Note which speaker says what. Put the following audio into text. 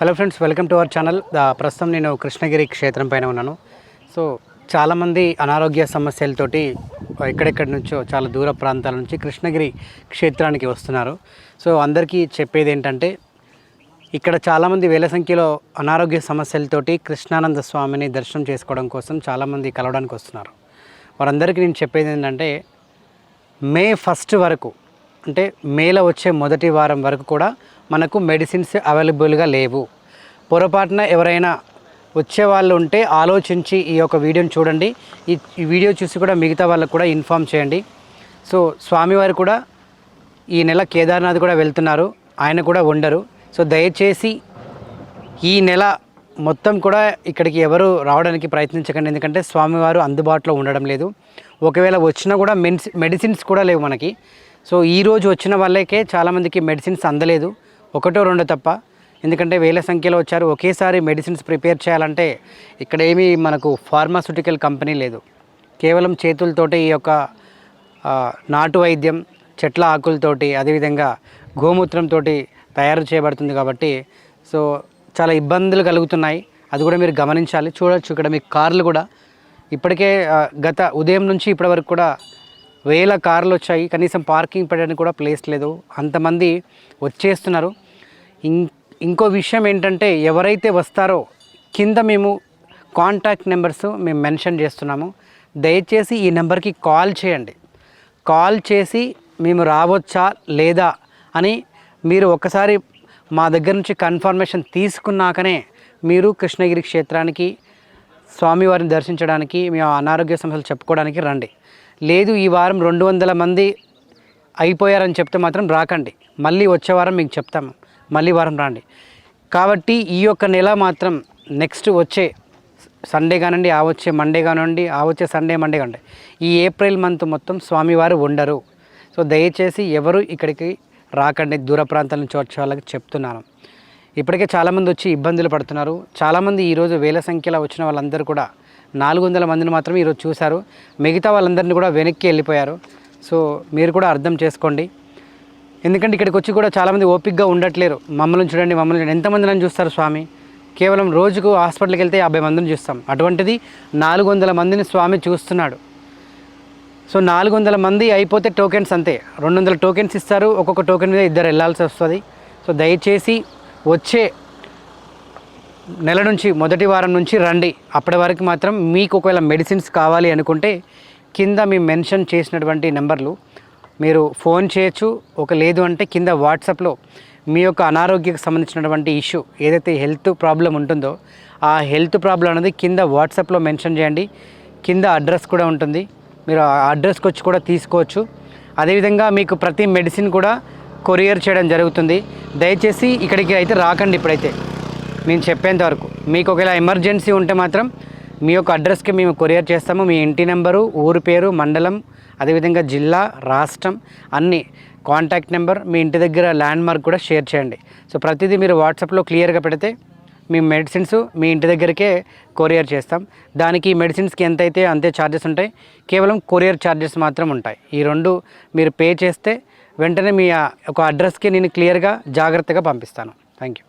Speaker 1: Hello friends welcome to our channel. ప్రస్తుతం నేను కృష్ణగిరి క్షేత్రం పైన ఉన్నాను. సో చాలామంది అనారోగ్య సమస్యలతోటి ఎక్కడెక్కడి నుంచో చాలా దూర ప్రాంతాల నుంచి కృష్ణగిరి క్షేత్రానికి వస్తున్నారు. సో అందరికీ చెప్పేది ఏంటంటే ఇక్కడ చాలామంది వేల సంఖ్యలో అనారోగ్య సమస్యలతోటి కృష్ణానంద స్వామిని దర్శనం చేసుకోవడం కోసం చాలామంది కలవడానికి వస్తున్నారు. వారందరికీ నేను చెప్పేది ఏంటంటే మే ఫస్ట్ వరకు అంటే మేలో వచ్చే మొదటి వారం వరకు కూడా మనకు మెడిసిన్స్ అవైలబుల్గా లేవు. పొరపాటున ఎవరైనా వచ్చే వాళ్ళు ఉంటే ఆలోచించి ఈ యొక్క వీడియోని చూడండి. ఈ వీడియో చూసి కూడా మిగతా వాళ్ళకు కూడా ఇన్ఫామ్ చేయండి. సో స్వామివారు కూడా ఈ నెల కేదార్నాథ్ కూడా వెళ్తున్నారు. ఆయన కూడా ఉండరు. సో దయచేసి ఈ నెల మొత్తం కూడా ఇక్కడికి ఎవరు రావడానికి ప్రయత్నించకండి. ఎందుకంటే స్వామివారు అందుబాటులో ఉండడం లేదు. ఒకవేళ వచ్చినా కూడా మెడిసిన్స్ కూడా లేవు మనకి. సో ఈ రోజు వచ్చిన వాళ్ళకే చాలామందికి మెడిసిన్స్ అందలేదు. ఒకటో రెండో తప్ప. ఎందుకంటే వేల సంఖ్యలో వచ్చారు. ఒకేసారి మెడిసిన్స్ ప్రిపేర్ చేయాలంటే ఇక్కడ ఏమీ మనకు ఫార్మాస్యూటికల్ కంపెనీ లేదు. కేవలం చేతులతోటి ఈ యొక్క నాటు వైద్యం చెట్ల ఆకులతోటి అదేవిధంగా గోమూత్రంతో తయారు చేయబడుతుంది కాబట్టి సో చాలా ఇబ్బందులు కలుగుతున్నాయి. అది కూడా మీరు గమనించాలి. చూడొచ్చు. ఇక్కడ మీ కార్లు కూడా ఇప్పటికే గత ఉదయం నుంచి ఇప్పటి వరకు కూడా వేల కార్లు వచ్చాయి. కనీసం పార్కింగ్ పెట్టడానికి కూడా ప్లేస్ లేదు. అంతమంది వచ్చేస్తున్నారు. ఇం ఇంకో విషయం ఏంటంటే ఎవరైతే వస్తారో కింద మేము కాంటాక్ట్ నెంబర్స్ మేము మెన్షన్ చేస్తున్నాము. దయచేసి ఈ నెంబర్కి కాల్ చేయండి. కాల్ చేసి మేము రావచ్చా లేదా అని మీరు ఒకసారి మా దగ్గర నుంచి కన్ఫర్మేషన్ తీసుకున్నాకనే మీరు కృష్ణగిరి క్షేత్రానికి స్వామివారిని దర్శించడానికి మీ అనారోగ్య సమస్యలు చెప్పుకోవడానికి రండి. లేదు ఈ వారం రెండు వందల మంది అయిపోయారని చెప్తే మాత్రం రాకండి. మళ్ళీ వచ్చే వారం మీకు చెప్తాము మళ్ళీ వారం రాండి. కాబట్టి ఈ యొక్క నెల మాత్రం నెక్స్ట్ వచ్చే సండే కానివ్వండి ఆ వచ్చే మండే కానివ్వండి ఆ వచ్చే సండే మండే కానివ్వండి ఈ ఏప్రిల్ మంత్ మొత్తం స్వామివారు ఉండరు. సో దయచేసి ఎవరు ఇక్కడికి రాకండి దూర ప్రాంతాల నుంచి వచ్చే వాళ్ళకి చెప్తున్నాను. ఇప్పటికే చాలామంది వచ్చి ఇబ్బందులు పడుతున్నారు. చాలామంది ఈరోజు వేల సంఖ్యలో వచ్చిన వాళ్ళందరూ కూడా నాలుగు వందల మందిని మాత్రమే ఈరోజు చూశారు. మిగతా వాళ్ళందరినీ కూడా వెనక్కి వెళ్ళిపోయారు. సో మీరు కూడా అర్థం చేసుకోండి. ఎందుకంటే ఇక్కడికి వచ్చి కూడా చాలామంది ఓపిక్గా ఉండట్లేరు. మమ్మల్ని చూడండి మమ్మల్ని చూడండి. ఎంతమంది నన్ను చూస్తారు స్వామి? కేవలం రోజుకు హాస్పిటల్కి వెళ్తే యాభై మందిని చూస్తాం. అటువంటిది నాలుగు వందల మందిని స్వామి చూస్తున్నాడు. సో నాలుగు వందల మంది అయిపోతే టోకెన్స్ అంతే. రెండు వందల టోకెన్స్ ఇస్తారు. ఒక్కొక్క టోకెన్ మీద ఇద్దరు వెళ్ళాల్సి వస్తుంది. సో దయచేసి వచ్చే నెల నుంచి మొదటి వారం నుంచి రండి. అప్పటి వరకు మాత్రం మీకు ఒకవేళ మెడిసిన్స్ కావాలి అనుకుంటే కింద మీ మెన్షన్ చేసినటువంటి నెంబర్లు. మీరు ఫోన్ చేయొచ్చు. ఒక లేదు అంటే కింద వాట్సాప్లో మీ యొక్క అనారోగ్యకు సంబంధించినటువంటి ఇష్యూ ఏదైతే హెల్త్ ప్రాబ్లం ఉంటుందో ఆ హెల్త్ ప్రాబ్లం అనేది కింద వాట్సాప్లో మెన్షన్ చేయండి. కింద అడ్రస్ కూడా ఉంటుంది. మీరు ఆ అడ్రస్కి వచ్చి కూడా తీసుకోవచ్చు. అదేవిధంగా మీకు ప్రతి మెడిసిన్ కూడా కొరియర్ చేయడం జరుగుతుంది. దయచేసి ఇక్కడికి అయితే రాకండి ఇప్పుడైతే. నేను చెప్పేంత వరకు మీకు ఒకవేళ ఎమర్జెన్సీ ఉంటే మాత్రం మీ యొక్క అడ్రస్కి మేము కొరియర్ చేస్తాము. మీ ఇంటి నెంబరు ఊరు పేరు మండలం అదేవిధంగా జిల్లా రాష్ట్రం అన్ని కాంటాక్ట్ నెంబర్ మీ ఇంటి దగ్గర ల్యాండ్ మార్క్ కూడా షేర్ చేయండి. సో ప్రతిదీ మీరు వాట్సాప్లో క్లియర్గా పెడితే మీ మెడిసిన్స్ మీ ఇంటి దగ్గరికే కొరియర్ చేస్తాం. దానికి మెడిసిన్స్కి ఎంత అయితే అంతే ఛార్జెస్ ఉంటాయి కేవలం కొరియర్ ఛార్జెస్ మాత్రం ఉంటాయి. ఈ రెండు మీరు పే చేస్తే వెంటనే మీ ఒక అడ్రస్కి నేను క్లియర్గా జాగ్రత్తగా పంపిస్తాను. Thank you.